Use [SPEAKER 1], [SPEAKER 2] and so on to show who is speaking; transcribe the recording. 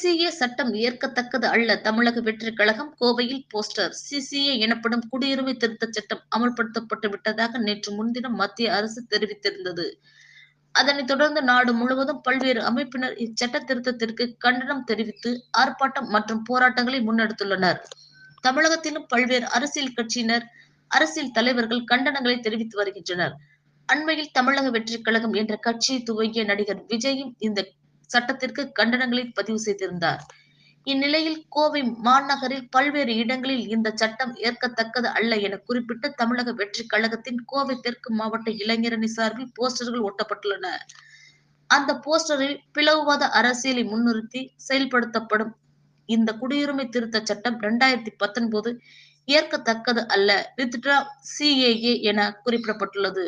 [SPEAKER 1] CCA சட்டம் ஏற்கத்தக்கது அல்ல. தமிழக வெற்றி கழகம் கோவையில் போஸ்டர். சிசிஏ எனப்படும் குடியுரிமை திருத்த சட்டம் அமல்படுத்தப்பட்டு விட்டதாக நேற்று முன்தினம் மத்திய அரசு தெரிவித்திருந்தது. அதனைத் தொடர்ந்து நாடு முழுவதும் பல்வேறு அமைப்பினர் இச்சட்ட திருத்தத்திற்கு கண்டனம் தெரிவித்து ஆர்ப்பாட்டம் மற்றும் போராட்டங்களை முன்னெடுத்துள்ளனர். தமிழகத்திலும் பல்வேறு அரசியல் கட்சியினர் அரசியல் தலைவர்கள் கண்டனங்களை தெரிவித்து வருகின்றனர். அண்மையில் தமிழக வெற்றி கழகம் என்ற கட்சியை துவங்கிய நடிகர் விஜயும் இந்த சட்டத்திற்கு கண்டனங்களை பதிவு செய்திருந்தார். இந்நிலையில் கோவை மாநகரில் பல்வேறு இடங்களில் இந்த சட்டம் ஏற்கத்தக்கது அல்ல என குறிப்பிட்டு தமிழக வெற்றி கழகத்தின் கோவை தெற்கு மாவட்ட இளைஞரணி சார்பில் போஸ்டர்கள் ஒட்டப்பட்டுள்ளன. அந்த போஸ்டரில் பிளவுவாத அரசியலை முன்னிறுத்தி செயல்படுத்தப்படும் இந்த குடியுரிமை திருத்த சட்டம் இரண்டாயிரத்தி பத்தொன்பது ஏற்கத்தக்கது அல்ல வித்ட்ரா சிஏஏ என குறிப்பிடப்பட்டுள்ளது.